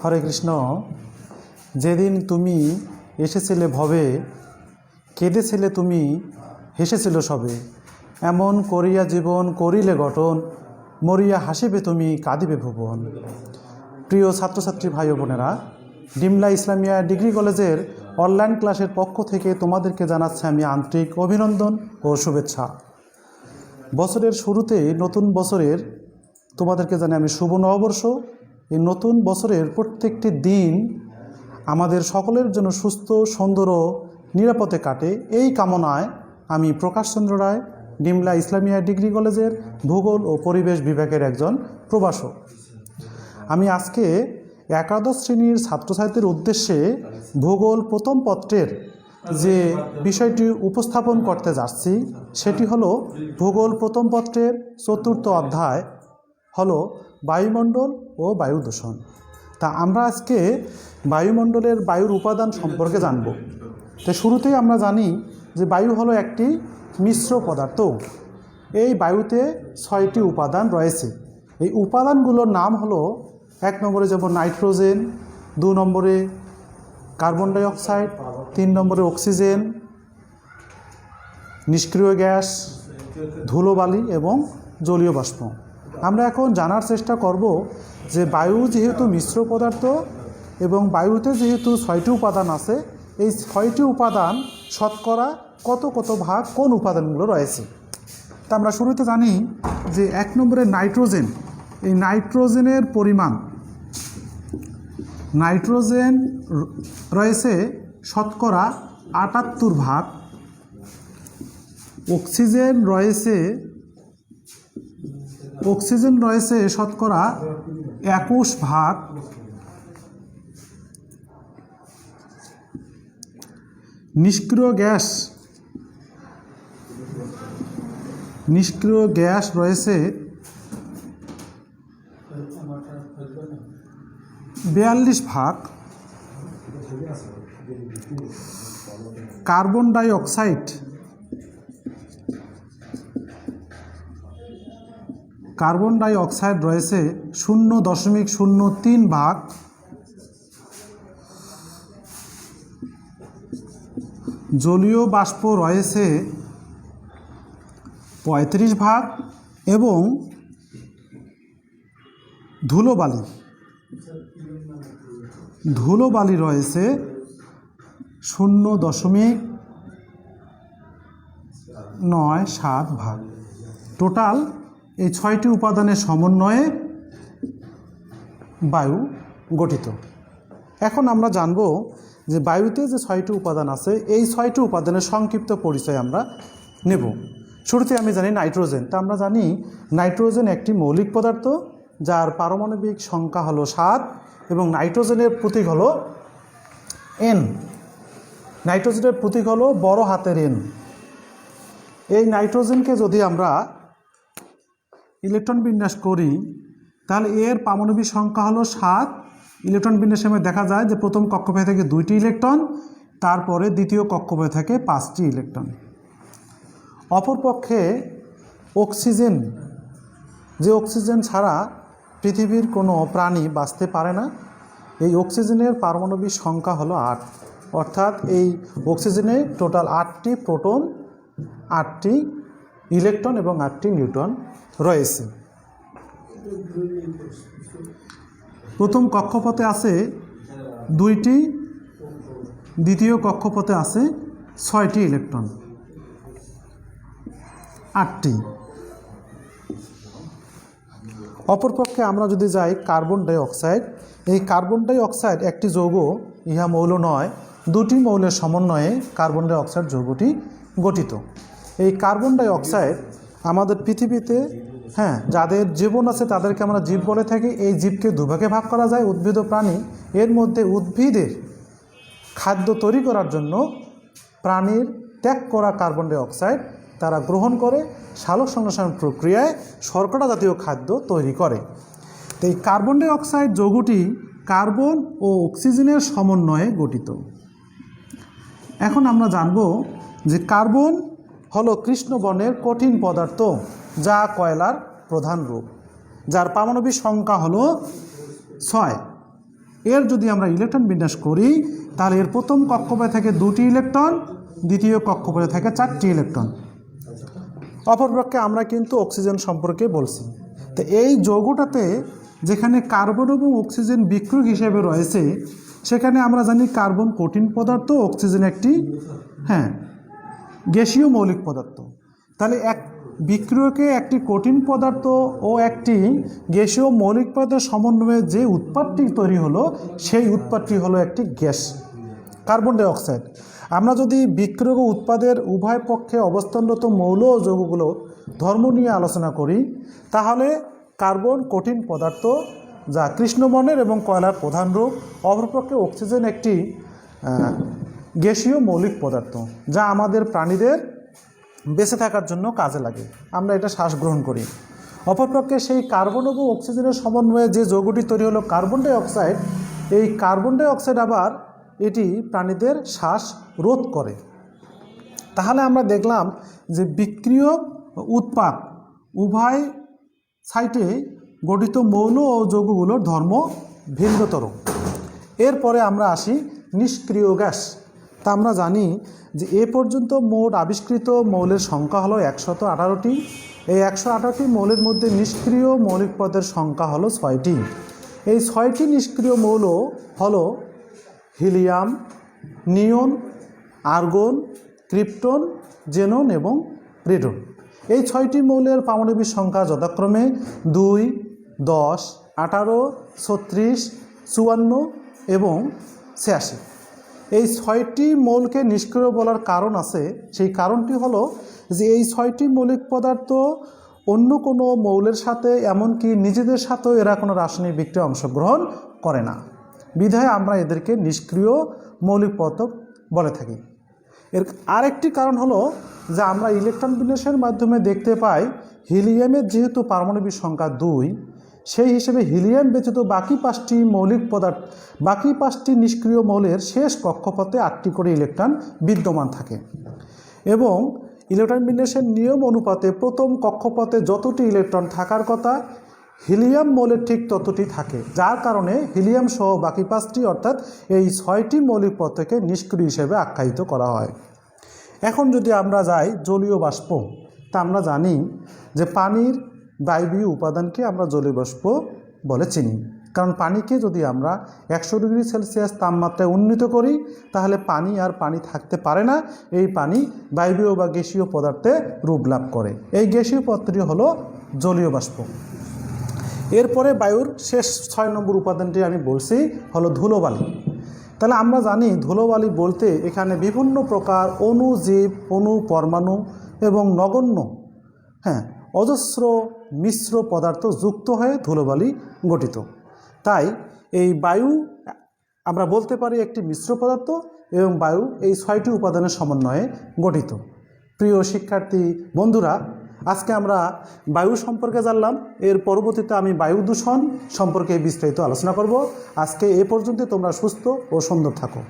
হরে কৃষ্ণ, যেদিন তুমি এসেছিলে ভবে, কেঁদেছিলে তুমি হেসেছিল সবে। এমন করিয়া জীবন করিলে গঠন, মরিয়া হাসিবে তুমি কাঁদিবে ভুবন। প্রিয় ছাত্রছাত্রী ভাই বোনেরা, ডিমলা ইসলামিয়া ডিগ্রি কলেজের অনলাইন ক্লাসের পক্ষ থেকে তোমাদেরকে জানাচ্ছি আমি আন্তরিক অভিনন্দন ও শুভেচ্ছা। বছরের শুরুতে নতুন বছরের তোমাদেরকে জানি আমি শুভ নববর্ষ। এই নতুন বছরের প্রত্যেকটি দিন আমাদের সকলের জন্য সুস্থ, সুন্দর ও নিরাপদে কাটে। এই কামনায় আমি প্রকাশচন্দ্র রায়, ডিমলা ইসলামিয়া ডিগ্রি কলেজের ভূগোল ও পরিবেশ বিভাগের একজন প্রভাষক। আমি আজকে একাদশ শ্রেণির ছাত্রছাত্রীদের উদ্দেশ্যে ভূগোল প্রথম পত্রের যে বিষয়টি উপস্থাপন করতে যাচ্ছি, সেটি হলো ভূগোল প্রথম পত্রের চতুর্থ অধ্যায় হলো বায়ুমণ্ডল ও বায়ু দূষণ। তা আমরা আজকে বায়ুমণ্ডলের বায়ুর উপাদান সম্পর্কে জানব। তো শুরুতেই আমরা জানি যে বায়ু হলো একটি মিশ্র পদার্থ। এই বায়ুতে ছয়টি উপাদান রয়েছে। এই উপাদানগুলোর নাম হলো, এক নম্বরে যেমন নাইট্রোজেন, দু নম্বরে কার্বন ডাই অক্সাইড তিন নম্বরে অক্সিজেন, নিষ্ক্রিয় গ্যাস ধুলোবালি এবং জলীয় বাষ্প। আমরা এখন জানার চেষ্টা করব যে বায়ু যেহেতু মিশ্র পদার্থ এবং বায়ুতে যেহেতু ছয়টি উপাদান আছে, এই ছয়টি উপাদান শতকরা কত কত ভাগ কোন উপাদানগুলো রয়েছে? তা আমরা শুরুতে জানি যে এক নম্বরে নাইট্রোজেন। এই নাইট্রোজেনের পরিমাণ, নাইট্রোজেন রয়েছে শতকরা আটাত্তর ভাগ। অক্সিজেন রয়েছে অক্সিজেন রয়েছে শতকরা একুশ ভাগ। নিষ্ক্রিয় গ্যাস। নিষ্ক্রিয় গ্যাস রয়েছে বিয়াল্লিশ ভাগ। Carbon dioxide carbon dioxide রয়েছে শূন্য দশমিক শূন্য তিন ভাগ। জলীয় বাষ্প রয়েছে পঁয়ত্রিশ ভাগ এবং ধুলোবালি। ধুলোবালি রয়েছে শূন্য দশমিক নয় সাত ভাগ। টোটাল এই ছয়টি উপাদানের সমন্বয়ে বায়ু গঠিত। এখন আমরা জানব যে বায়ুতে যে ছয়টি উপাদান আছে, এই ছয়টি উপাদানের সংক্ষিপ্ত পরিচয় আমরা নেব। শুরুতে আমি জানি নাইট্রোজেন। তা আমরা জানি নাইট্রোজেন একটি মৌলিক পদার্থ, যার পারমাণবিক সংখ্যা হলো সাত এবং নাইট্রোজেনের প্রতীক হলো এন। নাইট্রোজেনের প্রতীক হলো বড় হাতের এন। এই নাইট্রোজেনকে যদি আমরা ইলেকট্রন বিন্যাস করি, তাহলে এর পারমাণবিক সংখ্যা হলো সাত। ইলেকট্রন বিন্যাসের সময় দেখা যায় যে প্রথম কক্ষপথে থেকে দুইটি ইলেকট্রন, তারপরে দ্বিতীয় কক্ষপথে থাকে পাঁচটি ইলেকট্রন। অপরপক্ষে অক্সিজেন, যে অক্সিজেন ছাড়া পৃথিবীর কোনো প্রাণী বাঁচতে পারে না, এই অক্সিজেনের পারমাণবিক সংখ্যা হলো আট। অর্থাৎ এই অক্সিজেনে টোটাল আটটি প্রোটন, আটটি ইলেকট্রন এবং আটটি নিউট্রন। রয়েছে। প্রথম কক্ষপথে আছে দুইটি, দ্বিতীয় কক্ষপথে আছে ছয়টি ইলেকট্রন। আটটি। অপরপক্ষে আমরা যদি যাই কার্বন ডাই অক্সাইড এই কার্বন ডাই অক্সাইড একটি যৌগ, ইহা মৌল নয়, দুটি মৌলের সমন্বয়ে কার্বন ডাই অক্সাইড যৌগটি গঠিত। এই কার্বন ডাই অক্সাইড আমাদের পৃথিবীতে হ্যাঁ যাদের জীবন আছে তাদেরকে আমরা জীব বলে থাকি। এই জীবকে দুভাগে ভাগ করা যায়, উদ্ভিদ ও প্রাণী। এর মধ্যে উদ্ভিদের খাদ্য তৈরি করার জন্য প্রাণীর ত্যাগ করা কার্বন ডাই অক্সাইড তারা গ্রহণ করে, সালোক সংশ্লেষণ প্রক্রিয়ায় শর্করা জাতীয় খাদ্য তৈরি করে। তো এই কার্বন ডাই অক্সাইড যৌগটি কার্বন ও অক্সিজেনের সমন্বয়ে গঠিত। এখন আমরা জানব যে কার্বন হলো কৃষ্ণবর্ণের কঠিন পদার্থ। যা কয়লার প্রধান রূপ, যার পারমাণবিক সংখ্যা হলো ছয়। এর যদি আমরা ইলেকট্রন বিন্যাস করি, তাহলে এর প্রথম কক্ষপথে থাকে দুটি ইলেকট্রন, দ্বিতীয় কক্ষপথে থাকে চারটি ইলেকট্রন। অপরপক্ষে আমরা কিন্তু অক্সিজেন সম্পর্কে বলছি। তো এই যৌগটাতে যেখানে কার্বন এবং অক্সিজেন বিক্রিয়ক হিসেবে রয়েছে, সেখানে আমরা জানি কার্বন কঠিন পদার্থ, অক্সিজেন একটি হ্যাঁ গ্যাসীয় মৌলিক পদার্থ। তাহলে এক বিক্রিয়কে একটি কঠিন পদার্থ ও একটি গ্যাসীয় মৌলিক পদার্থের সমন্বয়ে যে উৎপাদটি তৈরি হলো, সেই উৎপাদটি হলো একটি গ্যাস, কার্বন ডাইঅক্সাইড আমরা যদি বিক্রিয়ক উৎপাদের উভয় পক্ষে অবস্থানরত মৌল ও যৌগগুলো ধর্ম নিয়ে আলোচনা করি, তাহলে কার্বন কঠিন পদার্থ, যা কৃষ্ণবর্ণের এবং কয়লার প্রধান রূপ, অপরপক্ষে অক্সিজেন একটি গ্যাসীয় মৌলিক পদার্থ, যা আমাদের প্রাণীদের বেঁচে থাকার জন্য কাজে লাগে। আমরা এটা শ্বাস গ্রহণ করি। অপরপক্ষে সেই কার্বন এবং অক্সিজেনের সমন্বয়ে যে যৌগটি তৈরি হলো কার্বন ডাই অক্সাইড, এই কার্বন ডাই অক্সাইড আবার এটি প্রাণীদের শ্বাস রোধ করে। তাহলে আমরা দেখলাম যে বিক্রিয়ক ও উৎপাদ উভয় সাইটে গঠিত মৌল ও যৌগগুলোর ধর্ম ভিন্নতর। এরপরে আমরা আসি নিষ্ক্রিয় গ্যাস। তা আমরা জানি যে এ পর্যন্ত মোট আবিষ্কৃত মৌলের সংখ্যা হলো একশত আঠারোটি। এই একশো আঠারোটি মৌলের মধ্যে নিষ্ক্রিয় মৌলিক পদের সংখ্যা হলো ছয়টি। এই ছয়টি নিষ্ক্রিয় মৌল হলো helium, neon, argon, krypton, xenon এবং রেডন। এই ছয়টি মৌলের পারমাণবিক সংখ্যা যথাক্রমে দুই, দশ, আঠারো, ছত্রিশ, চুয়ান্ন এবং ছিয়াশি। এই ছয়টি মৌলকে নিষ্ক্রিয় বলার কারণ আছে। সেই কারণটি হলো যে এই ছয়টি মৌলিক পদার্থ অন্য কোনো মৌলের সাথে, এমনকি নিজেদের সাথেও এরা কোনো রাসায়নিক বিক্রিয়া অংশগ্রহণ করে না। বিধায় আমরা এদেরকে নিষ্ক্রিয় মৌলিক পদক বলে থাকি। এর আরেকটি কারণ হলো যে আমরা ইলেকট্রন বিন্যাসের মাধ্যমে দেখতে পাই হিলিয়ামের যেহেতু পারমাণবিক সংখ্যা দুই সেই হিসেবে হিলিয়াম ব্যতীত বাকি পাঁচটি মৌলিক পদার্থ, বাকি পাঁচটি নিষ্ক্রিয় মৌলের শেষ কক্ষপথে আটটি করে ইলেকট্রন বিদ্যমান থাকে। এবং ইলেকট্রন বিন্যাসের নিয়ম অনুপাতে প্রথম কক্ষপথে যতটি ইলেকট্রন থাকার কথা, হিলিয়াম মৌলের ঠিক ততটি থাকে। যার কারণে হিলিয়াম সহ বাকি পাঁচটি, অর্থাৎ এই ছয়টি মৌলিক পদার্থকে নিষ্ক্রিয় হিসেবে আখ্যায়িত করা হয়। এখন যদি আমরা যাই জলীয় বাষ্প, তা আমরা জানি যে পানির বায়বীয় উপাদানকে আমরা জলীয় বাষ্প বলে চিনি। কারণ পানিকে যদি আমরা একশো ডিগ্রি সেলসিয়াস তাপমাত্রায় উন্নীত করি, তাহলে পানি আর পানি থাকতে পারে না। এই পানি বায়বীয় বা গ্যাসীয় পদার্থে রূপ লাভ করে। এই গ্যাসীয় পদার্থটি হলো জলীয় বাষ্প। এরপরে বায়ুর শেষ ছয় নম্বর উপাদানটি আমি বলছি, হলো ধুলোবালি। তাহলে আমরা জানি ধুলোবালি বলতে এখানে বিভিন্ন প্রকার অণুজীব অণু পরমাণু এবং নগণ্য। হ্যাঁ অজস্র মিশ্র পদার্থ যুক্ত হয়ে ধুলোবালি গঠিত। তাই এই বায়ু, আমরা বলতে পারি একটি মিশ্র পদার্থ এবং বায়ু এই ছয়টি উপাদানের সমন্বয়ে গঠিত। প্রিয় শিক্ষার্থী বন্ধুরা, আজকে আমরা বায়ু সম্পর্কে জানলাম, এর পরবর্তীতে আমি বায়ু দূষণ সম্পর্কে বিস্তারিত আলোচনা করব। আজকে এ পর্যন্ত তোমরা সুস্থ ও সুন্দর থাকো।